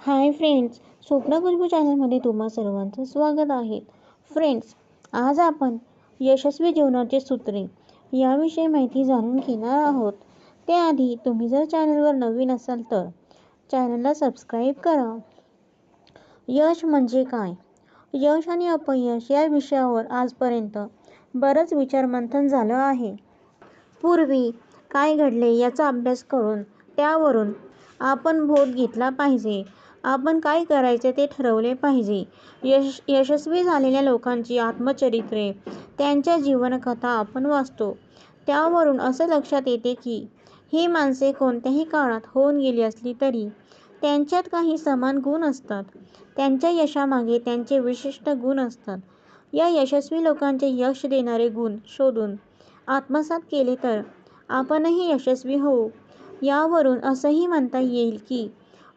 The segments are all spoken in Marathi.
हाय फ्रेंड्स स्वप्न खुशबू चॅनलमध्ये तुम्हा सर्वांचं स्वागत आहे. फ्रेंड्स आज आपण यशस्वी जीवनाचे सूत्रे याविषयी माहिती जाणून घेणार आहोत. त्याआधी तुम्ही जर चॅनलवर नवीन असाल तर चॅनलला सबस्क्राईब करा. यश म्हणजे काय? यश आणि अपयश या विषयावर आजपर्यंत बरंच विचारमंथन झालं आहे. पूर्वी काय घडले याचा अभ्यास करून त्यावरून आपण बोध घेतला पाहिजे. आपण काय करायचे ते ठरवले पाहिजे. यश यशस्वी झालेल्या लोकांची आत्मचरित्रे त्यांच्या जीवनकथा आपण वाचतो. त्यावरून असं लक्षात येते की ही माणसे कोणत्याही काळात होऊन गेली असली तरी त्यांच्यात काही समान गुण असतात. त्यांच्या यशामागे त्यांचे विशिष्ट गुण असतात. या यशस्वी लोकांचे यश देणारे गुण शोधून आत्मसात केले तर आपणही यशस्वी होऊ. यावरून असंही म्हणता येईल की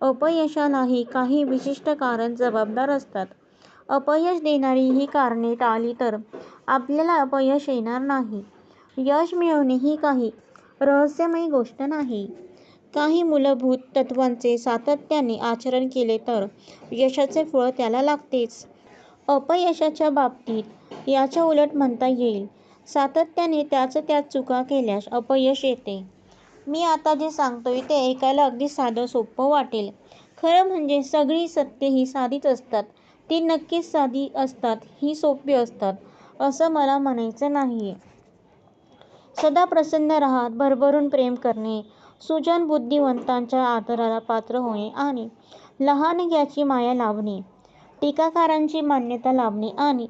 अपयशालाही काही विशिष्ट कारण जबाबदार असतात. अपयश देणारी ही कारणे टाळली तर आपल्याला अपयश येणार नाही. यश मिळवणे ही काही रहस्यमयी गोष्ट नाही. काही मूलभूत तत्त्वांचे सातत्याने आचरण केले तर यशाचे फळ त्याला लागतेच. अपयशाच्या बाबतीत याच्या उलट म्हणता येईल. सातत्याने त्याच त्याच चुका केल्यास अपयश येते. मी आता जे सांगतोय ते ऐकायला अगदी साधं सोपं वाटेल. खरं म्हणजे सगळी सत्ये ही साधीच असतात. ती नक्कीच साधी असतात ही सोपी असतात असं मला म्हणायचं नाहीये. सदा प्रसन्न राहत भरभरून प्रेम करणे सुजन बुद्धिवंतांच्या आदराला पात्र होणे आणि लहानग्याची माया लाभणे टीकाकारांची मान्यता लाभणे आणि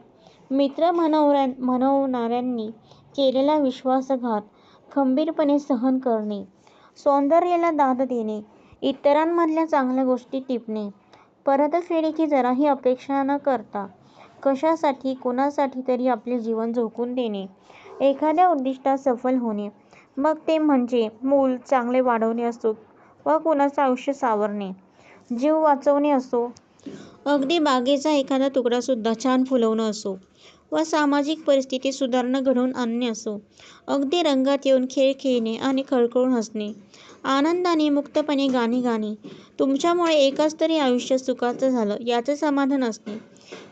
मित्र म्हणवऱ्या म्हणवणाऱ्यांनी केलेला विश्वासघात खंबीरपणे सहन करणे सौंदर्याला दाद देणे इतरांमधल्या चांगल्या गोष्टी टिपणे. परतफेडीची जराही अपेक्षा न करता कशासाठी कोणासाठी तरी आपले जीवन झोकून देणे. एखाद्या उद्दिष्टात सफल होणे. मग ते म्हणजे मूल चांगले वाढवणे असो वा कोणाचं आयुष्य सावरणे. जीव वाचवणे असो. अगदी बागेचा एखादा तुकडासुद्धा छान फुलवणं असो. वा सामाजिक परिस्थिती सुधारणा घडवून आणणे असो. अगदी रंगात येऊन खेळ खेळणे आणि खळखळून हसणे. आनंदाने मुक्तपणे गाणी गाणे. तुमच्यामुळे एकाच तरी आयुष्य सुखाचं झालं याचं समाधान असणे.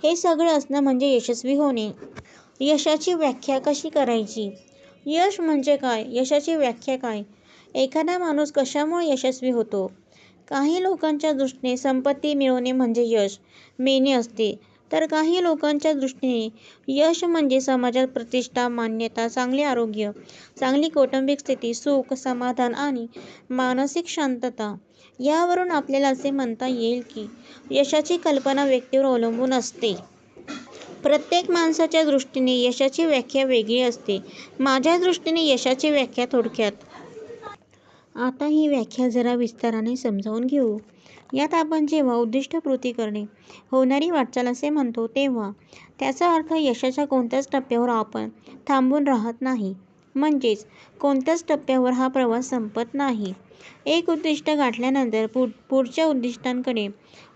हे सगळं असणं म्हणजे यशस्वी होणे. यशाची व्याख्या कशी करायची? यश म्हणजे काय? यशाची व्याख्या काय? एखादा माणूस कशामुळे यशस्वी होतो? काही लोकांच्या दृष्टीने संपत्ती मिळवणे म्हणजे यश मिळणे असते. तर काही लोकांच्या दृष्टीने यश म्हणजे समाजात प्रतिष्ठा मान्यता चांगले आरोग्य चांगली कौटुंबिक स्थिती सुख समाधान आणि मानसिक शांतता यावरून आपल्याला असे म्हणता येईल की यशाची कल्पना व्यक्तीवर अवलंबून असते. प्रत्येक माणसाच्या दृष्टीने यशाची व्याख्या वेगळी असते. माझ्या दृष्टीने यशाची व्याख्या थोडक्यात. आता ही व्याख्या जरा विस्ताराने समजावून घेऊ. यात आपण जेव्हा उद्दिष्टपूर्ती करणे होणारी वाटचाल असे म्हणतो तेव्हा त्याचा अर्थ यशाच्या कोणत्याच टप्प्यावर आपण थांबून राहत नाही. म्हणजेच कोणत्याच टप्प्यावर हा प्रवास संपत नाही. एक उद्दिष्ट गाठल्यानंतर पुढ पुढच्या उद्दिष्टांकडे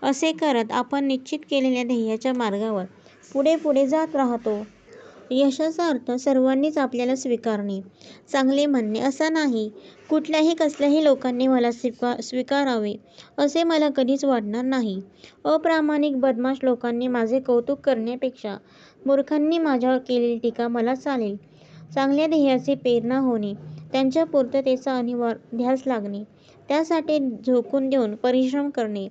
असे करत आपण निश्चित केलेल्या ध्येयाच्या मार्गावर पुढे पुढे जात राहतो. यशाचा अर्थ सर्वांनीच आपल्याला स्वीकारणे. चांगले म्हणणे असा नाही. कुठल्याही कसल्याही लोकांनी मला स्वीका स्वीकारावे असे मला कधीच वाटणार नाही. अप्रामाणिक बदमाश लोकांनी माझे कौतुक करण्यापेक्षा मूर्खांनी माझ्यावर केलेली टीका मला चालेल. चांगल्या ध्येयाची प्रेरणा होणे त्यांच्या पूर्ततेचा अनिवार्य ध्यास लागणे त्यासाठी झोकून देऊन परिश्रम करणे.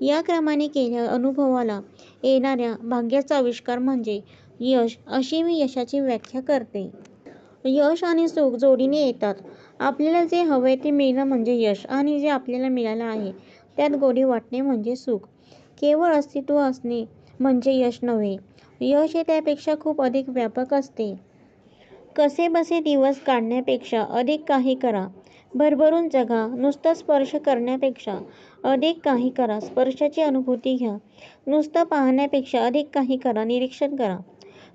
या क्रमाने केल्या अनुभवाला येणाऱ्या भाग्याचा आविष्कार म्हणजे यश अशी मी यशाची व्याख्या करते. यश आणि सुख जोडीने येतात. आपल्याला जे हवे ते मिळणं म्हणजे यश आणि जे आपल्याला मिळालं आहे त्यात गोडी वाटणे म्हणजे सुख. केवळ अस्तित्व असणे म्हणजे यश नव्हे. यश हे त्यापेक्षा खूप अधिक व्यापक असते. कसेबसे दिवस काढण्यापेक्षा अधिक काही करा. भरभरून जगा. नुसता स्पर्श करण्यापेक्षा अधिक काही करा. स्पर्शाची अनुभूती घ्या. नुसतं पाहण्यापेक्षा अधिक काही करा. निरीक्षण करा.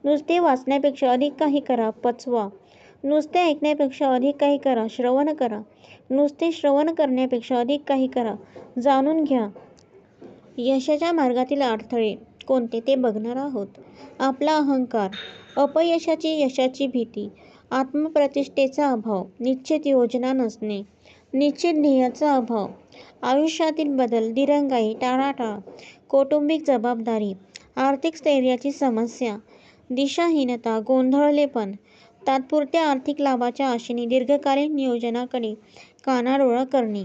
नुसते वाचण्यापेक्षा अधिक काही करा पचवा. नुसते ऐकण्यापेक्षा अधिक काही करा श्रवण करा. नुसते श्रवण करण्यापेक्षा अधिक काही करा जाणून घ्या. यशाच्या मार्गातील अडथळे कोणते ते बघणार आहोत. आपला अहंकार अपयशाची यशाची भीती आत्मप्रतिष्ठेचा अभाव निश्चित योजना नसणे निश्चित ध्येयाचा अभाव आयुष्यातील बदल दिरंगाई टाळाटाळ कौटुंबिक जबाबदारी आर्थिक स्थैर्याची समस्या दिशाहीनता गोंधळलेपण तात्पुरत्या आर्थिक लाभाच्या आशेने दीर्घकालीन नियोजनाकडे कानाडोळा करणे.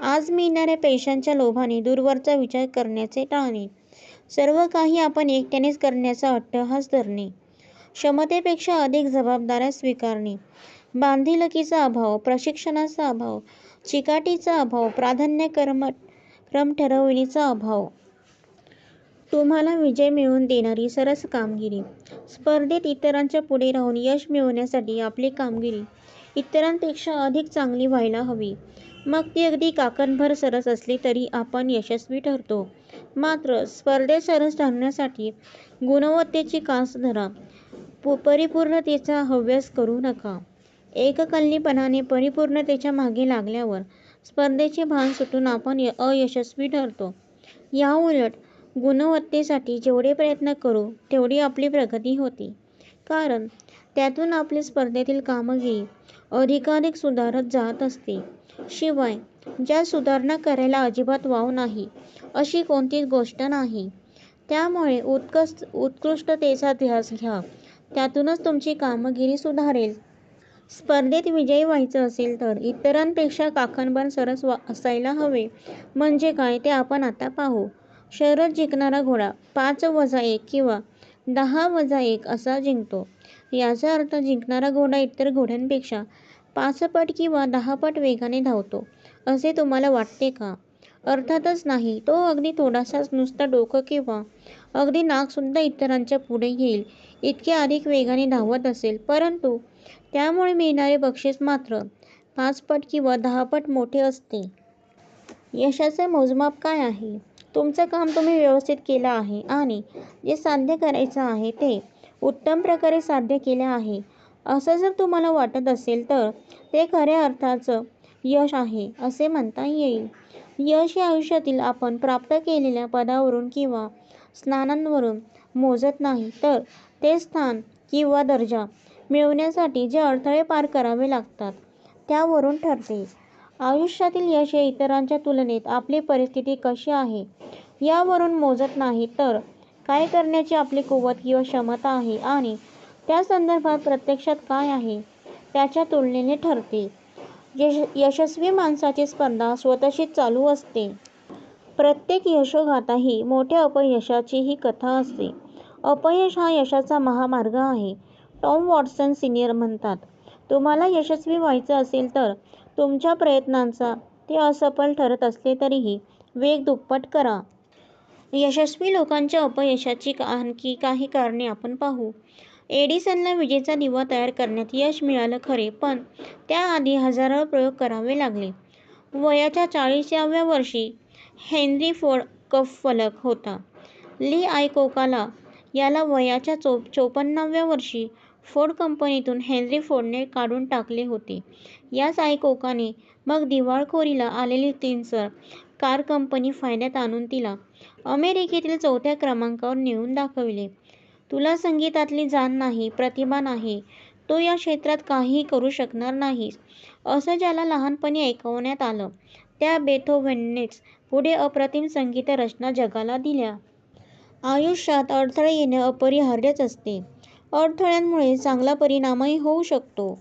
आज मिळणाऱ्या पैशांच्या लोभाने दूरवरचा विचार करण्याचे टाळणे. सर्व काही आपण एकट्यानेच करण्याचा अट्टहास धरणे. क्षमतेपेक्षा अधिक जबाबदाऱ्या स्वीकारणे. बांधिलकीचा अभाव प्रशिक्षणाचा अभाव चिकाटीचा अभाव प्राधान्यक्रम क्रम ठरविणीचा अभाव तुम्हाला विजय मिळवून देणारी सरस कामगिरी. स्पर्धेत इतरांच्या पुढे राहून यश मिळवण्यासाठी आपली कामगिरी इतरांपेक्षा अधिक चांगली व्हायला हवी. मग ती अगदी काकणभर सरस असली तरी आपण यशस्वी ठरतो. मात्र स्पर्धेत सरस ठरण्यासाठी गुणवत्तेची कास धरा. परिपूर्णतेचा हव्यास करू नका. एककल्लीपणाने परिपूर्णतेच्या मागे लागल्यावर स्पर्धेचे भान सुटून आपण अयशस्वी ठरतो. याउलट गुणवत्तेसाठी जेवढे प्रयत्न करू तेवढी आपली प्रगती होते. कारण त्यातून आपली स्पर्धेतील कामगिरी अधिकाधिक सुधारत जात असते. शिवाय ज्यात सुधारणा करायला अजिबात वाव नाही अशी कोणतीच गोष्ट नाही. त्यामुळे उत्कृष्ट उत्कृष्टतेचा ध्यास घ्या. त्यातूनच तुमची कामगिरी सुधारेल. स्पर्धेत विजयी व्हायचं असेल तर इतरांपेक्षा काकणभर सरस असायला हवे. म्हणजे काय ते आपण आता पाहू. शर्यत जिंकणारा घोडा पाच वजा एक किंवा दहा वजा एक असा जिंकतो. याचा अर्थ जिंकणारा घोडा इतर घोड्यांपेक्षा पाचपट किंवा दहा पट वेगाने धावतो असे तुम्हाला वाटते का? अर्थातच नाही तो अगदी थोडासाच नुसता डोकं किंवा अगदी नाकसुद्धा इतरांच्या पुढे येईल इतके अधिक वेगाने धावत असेल. परंतु त्यामुळे मिळणारे बक्षीस मात्र पाचपट किंवा दहापट मोठे असते. यशाचे मोजमाप काय आहे? तुमचं काम तुम्ही व्यवस्थित केलं आहे आणि जे साध्य करायचं आहे ते उत्तम प्रकारे साध्य केलं आहे. असं जर तुम्हाला वाटत असेल तर ते खऱ्या अर्थाचं यश आहे असे म्हणता येईल. यश हे आयुष्यातील आपण प्राप्त केलेल्या पदावरून किंवा स्नानांवरून मोजत नाही तर ते स्थान किंवा दर्जा मिळवण्यासाठी जे अडथळे पार करावे लागतात त्यावरून ठरते. आयुष्यातील यश हे इतरांच्या तुलनेत आपली परिस्थिती कशी आहे यावरून मोजत नाही तर काय करण्याची आपली कुवत किंवा क्षमता आहे आणि त्या संदर्भात प्रत्यक्षात काय आहे त्याच्या तुलनेने ठरते. यश यशस्वी माणसाची स्पर्धा स्वतःशीच चालू असते. प्रत्येक यशोगाथा ही मोठ्या अपयशाची ही कथा असते. अपयश हा यशाचा महामार्ग आहे टॉम वॉटसन सिनियर म्हणतात. तुम्हाला यशस्वी व्हायचं असेल तर तुमच्या प्रयत्नांचा ते असफल ठरत असले तरीही वेग दुप्पट करा. यशस्वी लोकांच्या अपयशाची आणखी काही कारणे आपण पाहू. एडिसनला विजेचा दिवा तयार करण्यात यश मिळालं खरे पण त्याआधी हजारो प्रयोग करावे लागले. वयाच्या चाळीसाव्या वर्षी हेन्री फोर्ड कपफलक होता. ली आयकोकाला याला वयाच्या चो चोपन्नाव्या वर्षी फोर्ड कंपनीतून हेन्री फोर्डने काढून टाकले होते. याच आयकोकाने मग दिवाळखोरीला आलेली तिन्सर कार कंपनी फायद्यात आणून तिला अमेरिकेतील चौथ्या क्रमांकावर नेऊन दाखविले. तुला संगीतातली जाण नाही प्रतिभा नाही तो या क्षेत्रात काहीही करू शकणार नाहीस असं ज्याला लहानपणी ऐकवण्यात आलं. त्या बेथोव्हननेच पुढे अप्रतिम संगीत रचना जगाला दिल्या. आयुष्यात अडथळे येणे अपरिहार्यच असते. अडथळ्यांमुळे चांगला परिणामही होऊ शकतो.